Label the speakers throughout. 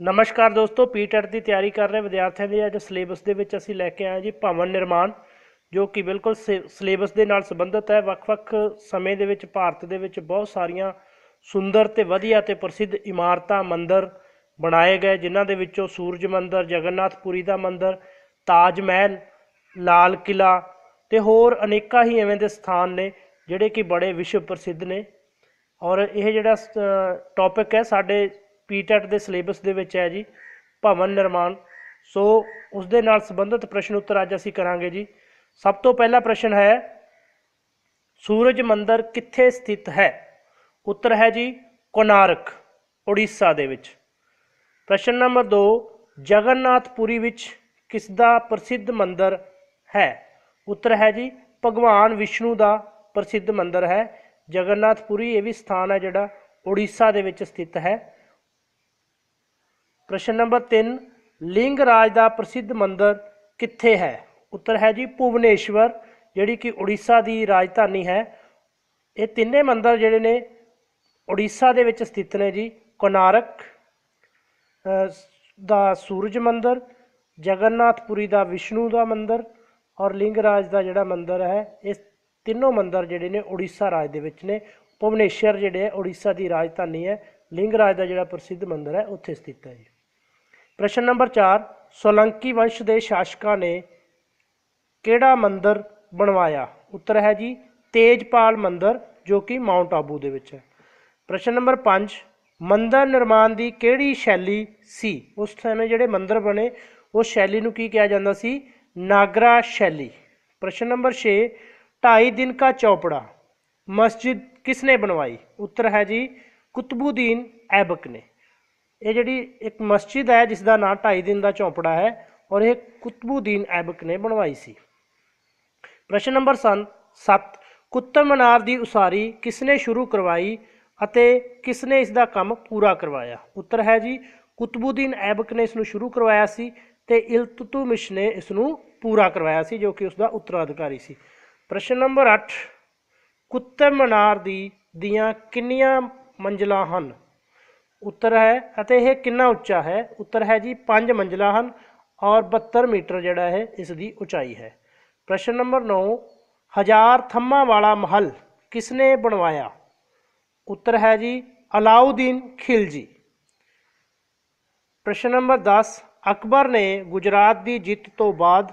Speaker 1: ਨਮਸਕਾਰ ਦੋਸਤੋ, ਪੀਟੈਟ ਦੀ ਤਿਆਰੀ ਕਰ ਰਹੇ ਵਿਦਿਆਰਥੀਆਂ ਦੇ ਅੱਜ ਸਿਲੇਬਸ ਦੇ ਵਿੱਚ ਅਸੀਂ ਲੈ ਕੇ ਆਏ ਜੀ ਭਵਨ ਨਿਰਮਾਣ, ਜੋ ਕਿ ਬਿਲਕੁਲ ਸਿਲੇਬਸ ਦੇ ਨਾਲ ਸੰਬੰਧਿਤ ਹੈ। ਵੱਖ-ਵੱਖ ਸਮੇਂ ਦੇ ਵਿੱਚ, ਭਾਰਤ ਦੇ ਵਿੱਚ ਬਹੁਤ ਸਾਰੀਆਂ ਸੁੰਦਰ ਤੇ ਵਧੀਆ ਤੇ ਪ੍ਰਸਿੱਧ ਇਮਾਰਤਾਂ, ਮੰਦਰ ਬਣਾਏ ਗਏ, ਜਿਨ੍ਹਾਂ ਦੇ ਵਿੱਚੋਂ ਸੂਰਜ ਮੰਦਿਰ, ਜਗਨਨਾਥਪੁਰੀ ਦਾ ਮੰਦਰ, ਤਾਜ ਮਹਿਲ, ਲਾਲ ਕਿਲਾ ਤੇ ਹੋਰ ਅਨੇਕਾਂ ਹੀ ਐਵੇਂ ਦੇ ਸਥਾਨ ਨੇ, ਜਿਹੜੇ ਕਿ ਬੜੇ ਵਿਸ਼ਵ ਪ੍ਰਸਿੱਧ ਨੇ। ਔਰ ਇਹ ਜਿਹੜਾ ਟੌਪਿਕ ਹੈ, ਸਾਡੇ ਪੀਟੈਟ ਦੇ ਸਿਲੇਬਸ ਦੇ ਵਿੱਚ ਹੈ ਜੀ, ਭਵਨ ਨਿਰਮਾਣ। ਸੋ ਉਸ ਦੇ ਨਾਲ ਸੰਬੰਧਿਤ ਪ੍ਰਸ਼ਨ ਉੱਤਰ ਅੱਜ ਅਸੀਂ ਕਰਾਂਗੇ ਜੀ। ਸਭ ਤੋਂ ਪਹਿਲਾ ਪ੍ਰਸ਼ਨ ਹੈ, ਸੂਰਜ ਮੰਦਰ ਕਿੱਥੇ ਸਥਿਤ ਹੈ? ਉੱਤਰ ਹੈ ਜੀ, ਕੋਨਾਰਕ, ਉੜੀਸਾ ਦੇ ਵਿੱਚ। ਪ੍ਰਸ਼ਨ ਨੰਬਰ 2 ਜਗਨਨਾਥਪੁਰੀ ਵਿੱਚ ਕਿਸ ਦਾ ਪ੍ਰਸਿੱਧ ਮੰਦਰ ਹੈ? ਉੱਤਰ ਹੈ ਜੀ, ਭਗਵਾਨ ਵਿਸ਼ਨੂੰ ਦਾ ਪ੍ਰਸਿੱਧ ਮੰਦਰ ਹੈ। ਜਗਨਨਾਥਪੁਰੀ ਇਹ ਵੀ ਸਥਾਨ ਹੈ ਜਿਹੜਾ ਉੜੀਸਾ ਦੇ ਵਿੱਚ ਸਥਿਤ ਹੈ। ਪ੍ਰਸ਼ਨ ਨੰਬਰ 3 ਲਿੰਗ ਰਾਜ ਦਾ ਪ੍ਰਸਿੱਧ ਮੰਦਰ ਕਿੱਥੇ ਹੈ? ਉੱਤਰ ਹੈ ਜੀ ਭੁਵਨੇਸ਼ਵਰ, ਜਿਹੜੀ ਕਿ ਉੜੀਸਾ ਦੀ ਰਾਜਧਾਨੀ ਹੈ। ਇਹ ਤਿੰਨੇ ਮੰਦਰ ਜਿਹੜੇ ਨੇ ਉੜੀਸਾ ਦੇ ਵਿੱਚ ਸਥਿਤ ਨੇ ਜੀ। ਕੋਨਾਰਕ ਦਾ ਸੂਰਜ ਮੰਦਰ, ਜਗਨਨਾਥਪੁਰੀ ਦਾ ਵਿਸ਼ਨੂੰ ਦਾ ਮੰਦਰ ਔਰ ਲਿੰਗਰਾਜ ਦਾ ਜਿਹੜਾ ਮੰਦਰ ਹੈ ਇਹ ਤਿੰਨੋਂ ਮੰਦਰ ਜਿਹੜੇ ਨੇ ਉੜੀਸਾ ਰਾਜ ਦੇ ਵਿੱਚ ਨੇ। ਭੁਵਨੇਸ਼ਵਰ ਜਿਹੜੇ ਹੈ, ਉੜੀਸਾ ਦੀ ਰਾਜਧਾਨੀ ਹੈ। ਲਿੰਗਰਾਜ ਦਾ ਜਿਹੜਾ ਪ੍ਰਸਿੱਧ ਮੰਦਰ ਹੈ, ਉੱਥੇ ਸਥਿਤ ਹੈ ਜੀ। ਪ੍ਰਸ਼ਨ ਨੰਬਰ 4 ਸੋਲੰਕੀ ਵੰਸ਼ ਦੇ ਸ਼ਾਸਕਾਂ ਨੇ ਕਿਹੜਾ ਮੰਦਰ ਬਣਵਾਇਆ? ਉੱਤਰ ਹੈ ਜੀ, ਤੇਜਪਾਲ ਮੰਦਰ, ਜੋ ਕਿ ਮਾਉਂਟ ਆਬੂ ਦੇ ਵਿੱਚ ਹੈ। ਪ੍ਰਸ਼ਨ ਨੰਬਰ 5 ਮੰਦਰ ਨਿਰਮਾਣ ਦੀ ਕਿਹੜੀ ਸ਼ੈਲੀ ਸੀ? ਉਸ ਸਮੇਂ ਜਿਹੜੇ ਮੰਦਰ ਬਣੇ, ਉਸ ਸ਼ੈਲੀ ਨੂੰ ਕੀ ਕਿਹਾ ਜਾਂਦਾ ਸੀ? ਨਾਗਰਾ ਸ਼ੈਲੀ। ਪ੍ਰਸ਼ਨ ਨੰਬਰ 6 ਢਾਈ ਦਿਨ ਕਾ ਚੌਪੜਾ, ਮਸਜਿਦ ਕਿਸਨੇ ਬਣਵਾਈ? ਉੱਤਰ ਹੈ ਜੀ, ਕੁਤਬੂਦੀਨ ਐਬਕ ਨੇ। ਇਹ ਜਿਹੜੀ ਇੱਕ ਮਸਜਿਦ ਹੈ ਜਿਸ ਦਾ ਨਾਮ ਢਾਈ ਦਿਨ ਦਾ ਚੌਂਪੜਾ ਹੈ ਔਰ ਇਹ ਕੁਤਬੂਦੀਨ ਐਬਕ ਨੇ ਬਣਵਾਈ ਸੀ। ਪ੍ਰਸ਼ਨ ਨੰਬਰ 7 ਕੁਤਬ ਮਨਾਰ ਦੀ ਉਸਾਰੀ ਕਿਸਨੇ ਸ਼ੁਰੂ ਕਰਵਾਈ ਅਤੇ ਕਿਸਨੇ ਇਸ ਦਾ ਕੰਮ ਪੂਰਾ ਕਰਵਾਇਆ? ਉੱਤਰ ਹੈ ਜੀ, ਕੁਤਬੂਦੀਨ ਐਬਕ ਨੇ ਇਸ ਨੂੰ ਸ਼ੁਰੂ ਕਰਵਾਇਆ ਸੀ ਤੇ ਇਲਤੁਤਮਿਸ਼ ਨੇ ਇਸ ਨੂੰ ਪੂਰਾ ਕਰਵਾਇਆ ਸੀ, ਜੋ ਕਿ ਉਸ ਦਾ ਉੱਤਰਾਧਿਕਾਰੀ ਸੀ। ਪ੍ਰਸ਼ਨ ਨੰਬਰ 8 ਕੁਤਬ ਮਨਾਰ ਦੀ ਦੀਆਂ ਕਿੰਨੀਆਂ ਮੰਜ਼ਲਾਂ ਹਨ? ਉੱਤਰ ਹੈ ਅਤੇ ਇਹ ਕਿੰਨਾ ਉੱਚਾ ਹੈ? ਉੱਤਰ ਹੈ ਜੀ 5 ਮੰਜ਼ਲਾ ਹਨ ਔਰ 72 ਮੀਟਰ ਜਿਹੜਾ ਹੈ ਇਸ ਦੀ ਉਚਾਈ ਹੈ। ਪ੍ਰਸ਼ਨ ਨੰਬਰ 9 ਹਜ਼ਾਰ ਥੰਮਾ ਵਾਲਾ ਮਹਲ ਕਿਸਨੇ ਬਣਵਾਇਆ? ਉੱਤਰ ਹੈ ਜੀ, ਅਲਾਉਦੀਨ ਖਿਲਜੀ ਪ੍ਰਸ਼ਨ ਨੰਬਰ 10 ਅਕਬਰ ਨੇ ਗੁਜਰਾਤ ਦੀ ਜਿੱਤ ਤੋਂ ਬਾਅਦ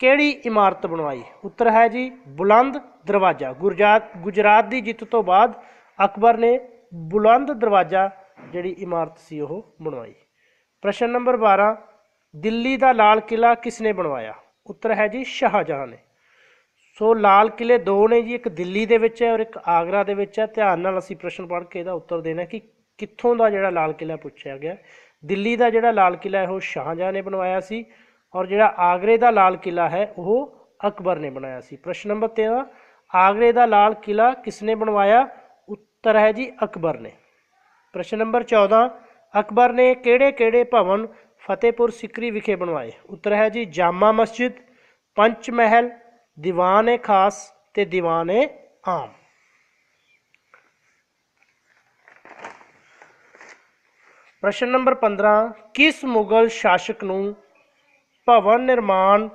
Speaker 1: ਕਿਹੜੀ ਇਮਾਰਤ ਬਣਵਾਈ? ਉੱਤਰ ਹੈ ਜੀ, ਬੁਲੰਦ ਦਰਵਾਜ਼ਾ। ਗੁਜਰਾਤ ਗੁਜਰਾਤ ਦੀ ਜਿੱਤ ਤੋਂ ਬਾਅਦ ਅਕਬਰ ਨੇ ਬੁਲੰਦ ਦਰਵਾਜ਼ਾ ਜਿਹੜੀ ਇਮਾਰਤ ਸੀ ਉਹ ਬਣਵਾਈ। ਪ੍ਰਸ਼ਨ ਨੰਬਰ 12 ਦਿੱਲੀ ਦਾ ਲਾਲ ਕਿਲਾ ਕਿਸਨੇ ਬਣਵਾਇਆ? ਉੱਤਰ ਹੈ ਜੀ ਸ਼ਾਹਜਹਾਂ ਨੇ। ਸੋ ਲਾਲ ਕਿਲੇ ਦੋ ਨੇ ਜੀ, ਇੱਕ ਦਿੱਲੀ ਦੇ ਵਿੱਚ ਹੈ ਔਰ ਇੱਕ ਆਗਰਾ ਦੇ ਵਿੱਚ ਹੈ। ਧਿਆਨ ਨਾਲ ਅਸੀਂ ਪ੍ਰਸ਼ਨ ਪੜ੍ਹ ਕੇ ਇਹਦਾ ਉੱਤਰ ਦੇਣਾ ਕਿ ਕਿੱਥੋਂ ਦਾ ਜਿਹੜਾ ਲਾਲ ਕਿਲਾ ਪੁੱਛਿਆ ਗਿਆ। ਦਿੱਲੀ ਦਾ ਜਿਹੜਾ ਲਾਲ ਕਿਲਾ ਹੈ, ਉਹ ਸ਼ਾਹਜਹਾਂ ਨੇ ਬਣਵਾਇਆ ਸੀ ਔਰ ਜਿਹੜਾ ਆਗਰੇ ਦਾ ਲਾਲ ਕਿਲਾ ਹੈ, ਉਹ ਅਕਬਰ ਨੇ ਬਣਾਇਆ ਸੀ। ਪ੍ਰਸ਼ਨ ਨੰਬਰ 13 ਆਗਰੇ ਦਾ ਲਾਲ ਕਿਲਾ ਕਿਸਨੇ ਬਣਵਾਇਆ? ਉੱਤਰ ਹੈ ਜੀ ਅਕਬਰ ਨੇ। ਪ੍ਰਸ਼ਨ ਨੰਬਰ 14 ਅਕਬਰ ਨੇ ਕਿਹੜੇ-ਕਿਹੜੇ ਭਵਨ ਫਤਿਹਪੁਰ ਸਿਕਰੀ ਵਿਖੇ ਬਣਵਾਏ? ਉੱਤਰ ਹੈ ਜੀ ਜਾਮਾ ਮਸਜਿਦ, ਪੰਚ ਮਹਿਲ ਦੀਵਾਨ-ਏ ਖਾਸ ਤੇ ਦੀਵਾਨ-ਏ ਆਮ। ਪ੍ਰਸ਼ਨ ਨੰਬਰ 15 ਕਿਸ ਮੁਗਲ ਸ਼ਾਸਕ ਨੂੰ ਭਵਨ ਨਿਰਮਾਣ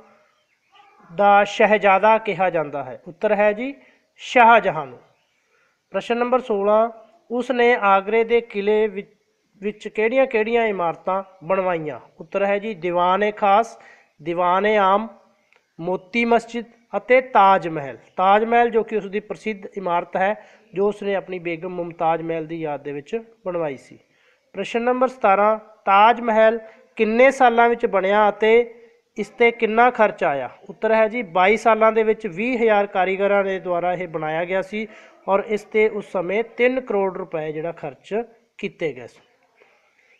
Speaker 1: ਦਾ ਸ਼ਹਿਜ਼ਾਦਾ ਕਿਹਾ ਜਾਂਦਾ ਹੈ? ਉੱਤਰ ਹੈ ਜੀ ਸ਼ਾਹਜਹਾਂ ਨੂੰ। ਪ੍ਰਸ਼ਨ ਨੰਬਰ 16 ਉਸ ਨੇ ਆਗਰੇ ਦੇ ਕਿਲੇ ਵਿੱਚ ਕਿਹੜੀਆਂ-ਕਿਹੜੀਆਂ ਇਮਾਰਤਾਂ ਬਣਵਾਈਆਂ? ਉੱਤਰ ਹੈ ਜੀ, ਦੀਵਾਨ-ਏ ਖਾਸ, ਦੀਵਾਨ-ਏ ਆਮ, ਮੋਤੀ ਮਸਜਿਦ ਅਤੇ ਤਾਜ ਮਹਿਲ। ਤਾਜ ਮਹਿਲ ਜੋ ਕਿ ਉਸ ਦੀ ਪ੍ਰਸਿੱਧ ਇਮਾਰਤ ਹੈ, ਜੋ ਉਸ ਨੇ ਆਪਣੀ ਬੇਗਮ ਮੁਮਤਾਜ ਮਹਿਲ ਦੀ ਯਾਦ ਦੇ ਵਿੱਚ ਬਣਵਾਈ ਸੀ। ਪ੍ਰਸ਼ਨ ਨੰਬਰ 17 ਤਾਜ ਮਹਿਲ ਕਿੰਨੇ ਸਾਲਾਂ ਵਿੱਚ ਬਣਿਆ ਅਤੇ ਇਸ ਤੇ ਕਿੰਨਾ ਖਰਚ ਆਇਆ? ਉੱਤਰ ਹੈ ਜੀ 22 ਸਾਲਾਂ ਦੇ ਵਿੱਚ 20000 ਕਾਰੀਗਰਾਂ ਦੇ ਦੁਆਰਾ ਇਹ ਬਣਾਇਆ ਗਿਆ ਸੀ ਔਰ ਇਸ ਤੇ ਉਸ ਸਮੇਂ 3 ਕਰੋੜ ਰੁਪਏ ਜਿਹੜਾ ਖਰਚ ਕੀਤੇ ਗਏ ਸੀ।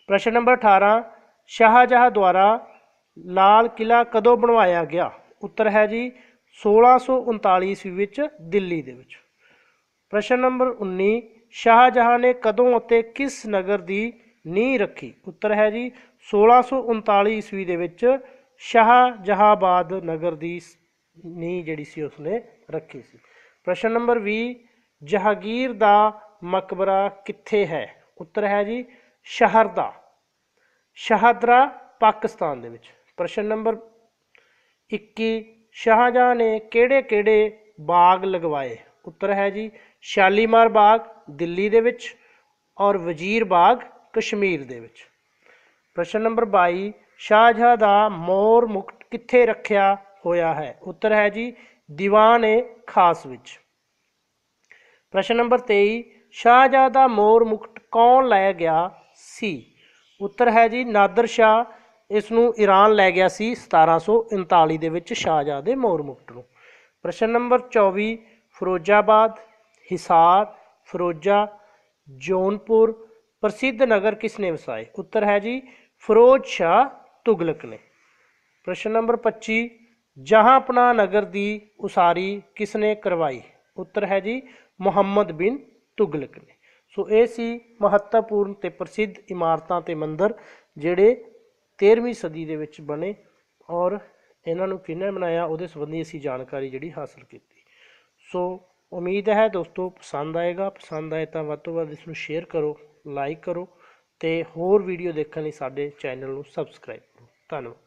Speaker 1: ਪ੍ਰਸ਼ਨ ਨੰਬਰ 18 ਸ਼ਾਹਜਹਾਂ ਦੁਆਰਾ ਲਾਲ ਕਿਲਾ ਕਦੋਂ ਬਣਵਾਇਆ ਗਿਆ? ਉੱਤਰ ਹੈ ਜੀ 1639 ਈਸਵੀ ਵਿੱਚ ਦਿੱਲੀ ਦੇ ਵਿੱਚ। ਪ੍ਰਸ਼ਨ ਨੰਬਰ 19 ਸ਼ਾਹਜਹਾਂ ਨੇ ਕਦੋਂ ਅਤੇ ਕਿਸ ਨਗਰ ਦੀ ਨੀਂਹ ਰੱਖੀ? ਉੱਤਰ ਹੈ ਜੀ 1639 ਈਸਵੀ ਦੇ ਵਿੱਚ ਸ਼ਾਹਜਹਾਬਾਦ ਨਗਰ ਦੀ ਨੀਂਹ ਜਿਹੜੀ ਸੀ ਉਸਨੇ ਰੱਖੀ ਸੀ। ਪ੍ਰਸ਼ਨ ਨੰਬਰ 20 ਜਹਾਂਗੀਰ ਦਾ ਮਕਬਰਾ ਕਿੱਥੇ ਹੈ? ਉੱਤਰ ਹੈ ਜੀ ਸ਼ਹਿਰ ਦਾ ਸ਼ਾਹਦਰਾ, ਪਾਕਿਸਤਾਨ ਦੇ ਵਿੱਚ। ਪ੍ਰਸ਼ਨ ਨੰਬਰ 21 ਸ਼ਾਹਜਹਾਂ ਨੇ ਕਿਹੜੇ-ਕਿਹੜੇ ਬਾਗ ਲਗਵਾਏ? ਉੱਤਰ ਹੈ ਜੀ, ਸ਼ਾਲੀਮਾਰ ਬਾਗ, ਦਿੱਲੀ ਦੇ ਵਿੱਚ ਔਰ ਵਜ਼ੀਰ ਬਾਗ, ਕਸ਼ਮੀਰ ਦੇ ਵਿੱਚ। ਪ੍ਰਸ਼ਨ ਨੰਬਰ 22 ਸ਼ਾਹਜਹਾਂ ਦਾ ਮੋਰ ਮੁਕਟ ਕਿੱਥੇ ਰੱਖਿਆ ਹੋਇਆ ਹੈ? ਉੱਤਰ ਹੈ ਜੀ, ਦੀਵਾਨ ਏ ਖਾਸ ਵਿੱਚ। ਪ੍ਰਸ਼ਨ ਨੰਬਰ 23 ਸ਼ਾਹਜਹਾਂ ਦਾ ਮੋਰ ਮੁਕਟ ਕੌਣ ਲੈ ਗਿਆ ਸੀ? ਉੱਤਰ ਹੈ ਜੀ, ਨਾਦਰ ਸ਼ਾਹ ਇਸ ਨੂੰ ਈਰਾਨ ਲੈ ਗਿਆ ਸੀ 1739 ਦੇ ਵਿੱਚ ਸ਼ਾਹਜਹਾਂ ਦੇ ਮੋਰ ਮੁਕਟ ਨੂੰ। ਪ੍ਰਸ਼ਨ ਨੰਬਰ 24 ਫਿਰੋਜ਼ਾਬਾਦ, ਹਿਸਾਰ, ਫਿਰੋਜ਼ਾ, ਜੌਨਪੁਰ, ਪ੍ਰਸਿੱਧ ਨਗਰ ਕਿਸ ਨੇ ਵਸਾਏ? ਉੱਤਰ ਹੈ ਜੀ, ਫਿਰੋਜ਼ ਸ਼ਾਹ ਤੁਗਲਕ ਨੇ। ਪ੍ਰਸ਼ਨ ਨੰਬਰ 25 ਜਹਾਂਪਨਾ ਨਗਰ ਦੀ ਉਸਾਰੀ ਕਿਸ ਨੇ ਕਰਵਾਈ? ਉੱਤਰ ਹੈ ਜੀ, ਮੁਹੰਮਦ ਬਿਨ ਤੁਗਲਕ ਨੇ। ਸੋ ਇਹ ਸੀ ਮਹੱਤਵਪੂਰਨ ਤੇ ਪ੍ਰਸਿੱਧ ਇਮਾਰਤਾਂ ਤੇ ਮੰਦਰ, ਜਿਹੜੇ 13ਵੀਂ ਸਦੀ ਦੇ ਵਿੱਚ ਬਣੇ ਔਰ ਇਹਨਾਂ ਨੂੰ ਕਿਹਨੇ ਬਣਾਇਆ? ਉਹਦੇ ਸੰਬੰਧੀ ਅਸੀਂ ਜਾਣਕਾਰੀ ਜਿਹੜੀ ਹਾਸਲ ਕੀਤੀ। ਸੋ ਉਮੀਦ ਹੈ ਦੋਸਤੋ, ਪਸੰਦ ਆਏਗਾ। ਪਸੰਦ ਆਏ ਤਾਂ ਵੱਧ ਤੋਂ ਵੱਧ ਇਸ ਨੂੰ ਸ਼ੇਅਰ ਕਰੋ, ਲਾਈਕ ਕਰੋ ਤੇ ਹੋਰ ਵੀਡੀਓ ਦੇਖਣ ਲਈ ਸਾਡੇ ਚੈਨਲ ਨੂੰ ਸਬਸਕ੍ਰਾਈਬ ਕਰੋ ਧੰਨਵਾਦ